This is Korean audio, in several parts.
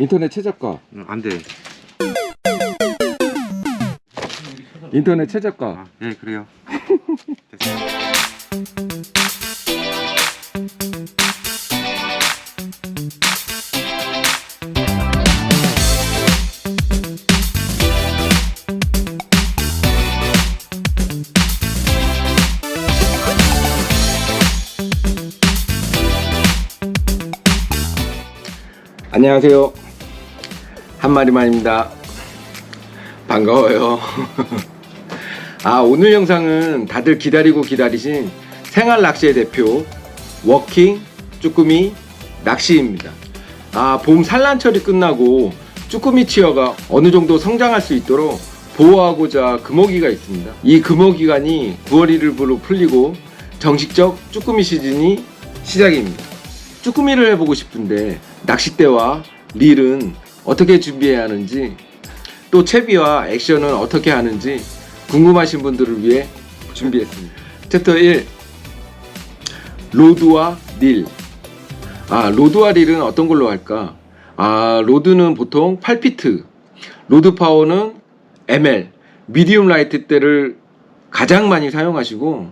인터넷 최저가. 응, 안 돼. 인터넷 최저가. 아, 예, 그래요. 됐어요. 안녕하세요. 한 마리만입니다. 반가워요. 아, 오늘 영상은 다들 기다리고 기다리신 생활 낚시의 대표, 워킹, 쭈꾸미, 낚시입니다. 아, 봄 산란철이 끝나고 쭈꾸미 치어가 어느 정도 성장할 수 있도록 보호하고자 금어기가 있습니다. 이 금어기간이 9월 1일부로 풀리고 정식적 쭈꾸미 시즌이 시작입니다. 쭈꾸미를 해보고 싶은데 낚싯대와 릴은 어떻게 준비해야 하는지 또 채비와 액션은 어떻게 하는지 궁금하신 분들을 위해 준비했습니다. 챕터 1 로드와 릴 아, 로드와 릴은 어떤 걸로 할까? 아, 로드는 보통 8피트, 로드 파워는 ml, 미디움 라이트 대를 가장 많이 사용하시고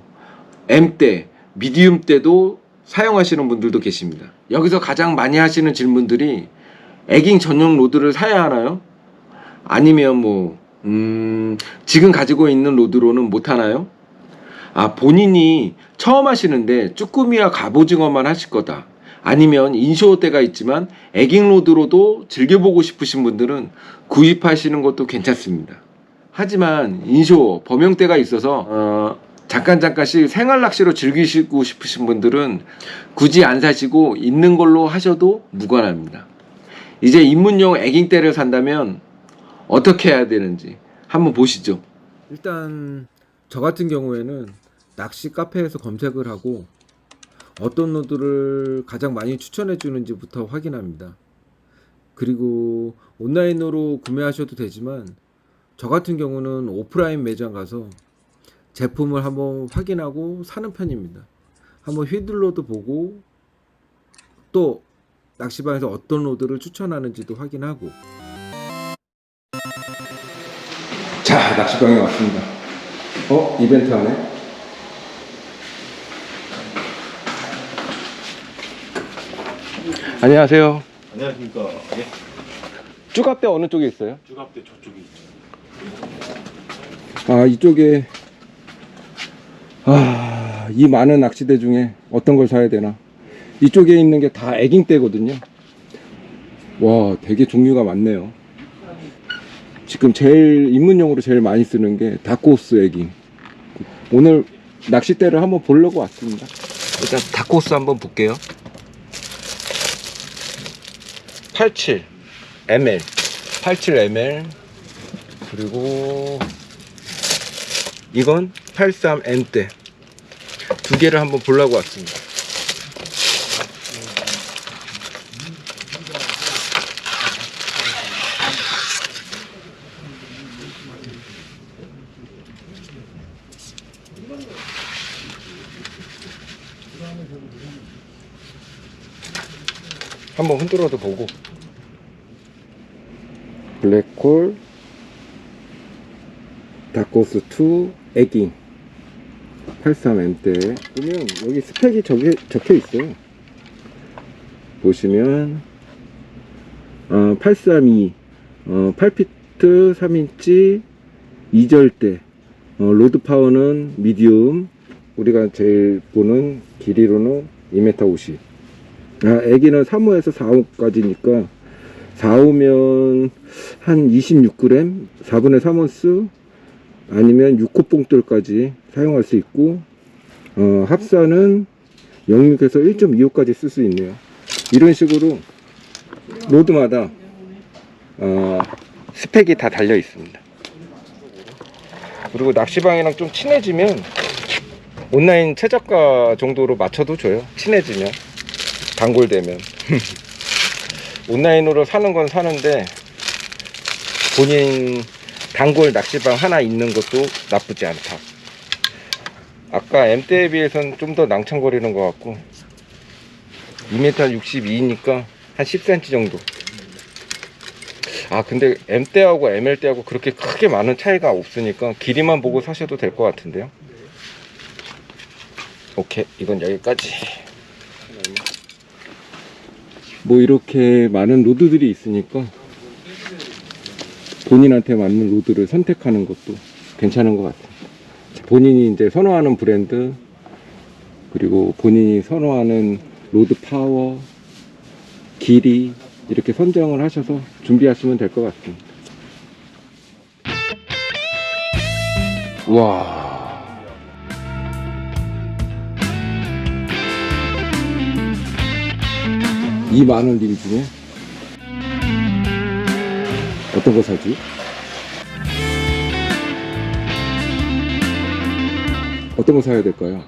M대, 미디움 대도 사용하시는 분들도 계십니다. 여기서 가장 많이 하시는 질문들이 에깅 전용 로드를 사야 하나요? 아니면 뭐 음, 지금 가지고 있는 로드로는 못 하나요? 아, 본인이 처음 하시는데 쭈꾸미와 갑오징어만 하실 거다. 아니면 인쇼 대가 있지만 에깅 로드로도 즐겨보고 싶으신 분들은 구입하시는 것도 괜찮습니다. 하지만 인쇼 범용대가 있어서 어, 잠깐 잠깐씩 생활 낚시로 즐기시고 싶으신 분들은 굳이 안 사시고 있는 걸로 하셔도 무관합니다. 이제 입문용 애깅대를 산다면 어떻게 해야 되는지 한번 보시죠. 일단 저 같은 경우에는 낚시 카페에서 검색을 하고 어떤 노드를 가장 많이 추천해 주는지부터 확인합니다. 그리고 온라인으로 구매하셔도 되지만 저 같은 경우는 오프라인 매장 가서 제품을 한번 확인하고 사는 편입니다. 한번 휘둘러도 보고 또 낚시방에서 어떤 로드를 추천하는지도 확인하고 자 낚시방에 왔습니다. 어 이벤트 하네. 안녕하세요. 안녕하십니까. 예. 쭈갑대 어느 쪽에 있어요? 쭈갑대 저쪽에 있죠. 아 이쪽에 아 이 많은 낚시대 중에 어떤 걸 사야 되나 이쪽에 있는 게 다 애깅대거든요. 와 되게 종류가 많네요. 지금 제일 입문용으로 제일 많이 쓰는 게 다코스 애깅. 오늘 낚싯대를 한번 보려고 왔습니다. 일단 다코스 한번 볼게요. 87 ml 87 ml 그리고 이건 83N대. 두 개를 한번 보려고 왔습니다. 한번 흔들어도 보고. 블랙홀 다코스 2 애깅 83M대. 보면 여기 스펙이 적혀, 적혀 있어요. 보시면 어, 832 어, 8피트 3인치 2절대 어, 로드 파워는 미디움 우리가 제일 보는 길이로는 2m50 아, 애기는 3호에서 4호까지니까 4호면 한 26g 4분의 3온스 아니면 6호 뽕돌까지 사용할 수 있고 어, 합사는 0.6에서 1.25까지 쓸 수 있네요. 이런 식으로 로드마다 어, 스펙이 다 달려 있습니다 그리고 낚시방이랑 좀 친해지면 온라인 최저가 정도로 맞춰도 줘요. 친해지면. 단골되면. 온라인으로 사는 건 사는데 본인 단골 낚시방 하나 있는 것도 나쁘지 않다. 아까 M대에 비해서는 좀더 낭창거리는 것 같고 2m 62니까 한 10cm 정도 아 근데 M 대하고 ML 대하고 그렇게 크게 많은 차이가 없으니까 길이만 보고 사셔도 될 것 같은데요. 오케이 이건 여기까지. 뭐 이렇게 많은 로드들이 있으니까 본인한테 맞는 로드를 선택하는 것도 괜찮은 것 같아요. 본인이 이제 선호하는 브랜드 그리고 본인이 선호하는 로드 파워 길이 이렇게 선정을 하셔서 준비하시면 될 것 같습니다. 와. 이 많은 림 중에 어떤 거 사지? 어떤 거 사야 될까요?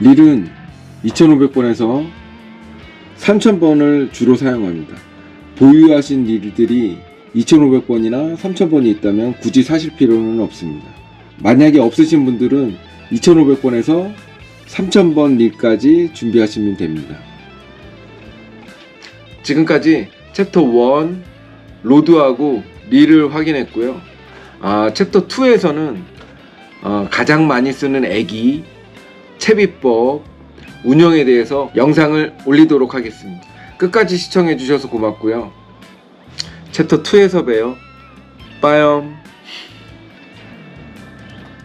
릴은 2500번에서 3000번을 주로 사용합니다. 보유하신 릴들이 2500번이나 3000번이 있다면 굳이 사실 필요는 없습니다. 만약에 없으신 분들은 2500번에서 3000번 릴까지 준비하시면 됩니다. 지금까지 챕터 1 로드하고 릴을 확인했고요. 아, 챕터 2에서는 어, 가장 많이 쓰는 애기, 채비법, 운영에 대해서 영상을 올리도록 하겠습니다. 끝까지 시청해 주셔서 고맙고요. 챕터 2에서 봬요. 빠염.